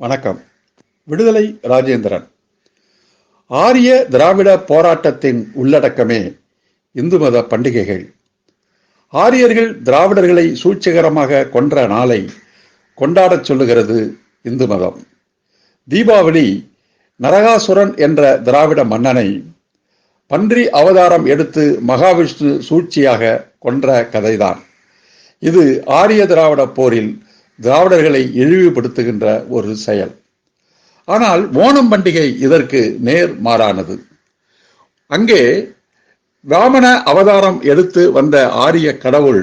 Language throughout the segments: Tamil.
வணக்கம். விடுதலை ராஜேந்திரன். ஆரிய திராவிட போராட்டத்தின் உள்ளடக்கமே இந்து மத பண்டிகைகள். ஆரியர்கள் திராவிடர்களை சூழ்ச்சிகரமாக கொன்ற நாளை கொண்டாடச் சொல்லுகிறது இந்து மதம். தீபாவளி நரகாசுரன் என்ற திராவிட மன்னனை பன்றி அவதாரம் எடுத்து மகாவிஷ்ணு சூழ்ச்சியாக கொன்ற கதைதான். இது ஆரிய திராவிட போரில் திராவிடர்களை இழிவுபடுத்துகின்ற ஒரு செயல். ஆனால் ஓணம் பண்டிகை இதற்கு நேர் மாறானது. அங்கே வாமன அவதாரம் எடுத்து வந்த ஆரிய கடவுள்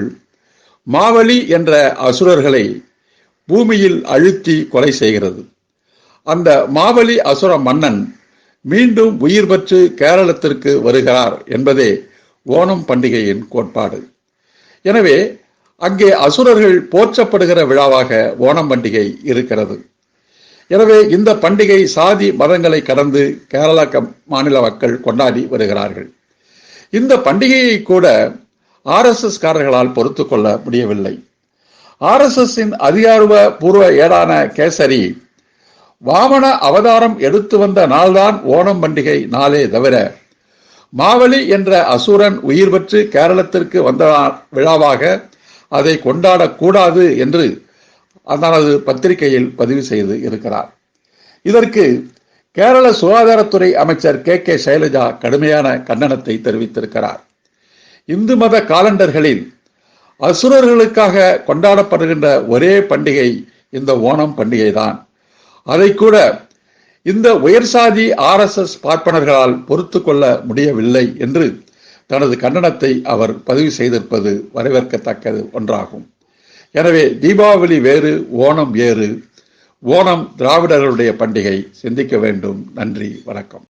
மாவலி என்ற அசுரர்களை பூமியில் அழுத்தி கொலை செய்கிறது. அந்த மாவலி அசுர மன்னன் மீண்டும் உயிர் பெற்று கேரளத்திற்கு வருகிறார் என்பதே ஓணம் பண்டிகையின் கோட்பாடு. எனவே அங்கே அசுரர்கள் போற்றப்படுகிற விழாவாக ஓணம் பண்டிகை இருக்கிறது. எனவே இந்த பண்டிகை சாதி மதங்களை கடந்து கேரள மாநில மக்கள் கொண்டாடி வருகிறார்கள். இந்த பண்டிகையை கூட ஆர்எஸ்எஸ் காரர்களால் பொறுத்து கொள்ள முடியவில்லை. ஆர்எஸ்எஸ்ஸின் அதிகாரப பூர்வ ஏடான கேசரி வாமன அவதாரம் எடுத்து வந்த நாள்தான் ஓணம் பண்டிகை நாளே தவிர மாவலி என்ற அசுரன் உயிர் பெற்று கேரளத்திற்கு வந்த விழாவாக அதை கொண்டாடக்கூடாது என்று தனது பத்திரிகையில் பதிவு செய்து இருக்கிறார். இதற்கு கேரள சுகாதாரத்துறை அமைச்சர் கே கே சைலஜா கடுமையான கண்டனத்தை தெரிவித்திருக்கிறார். இந்து மத காலண்டர்களில் அசுரர்களுக்காக கொண்டாடப்படுகின்ற ஒரே பண்டிகை இந்த ஓணம் பண்டிகை தான் அதை கூட இந்த உயர்சாதி ஆர்எஸ்எஸ் பார்ப்பனர்களால் பொறுத்து கொள்ள முடியவில்லை என்று தனது கண்டனத்தை அவர் பதிவு செய்திருப்பது வரவேற்கத்தக்கது ஒன்றாகும். எனவே தீபாவளி வேறு ஓணம் வேறு. ஓணம் திராவிடர்களுடைய பண்டிகை. சிந்திக்க வேண்டும். நன்றி. வணக்கம்.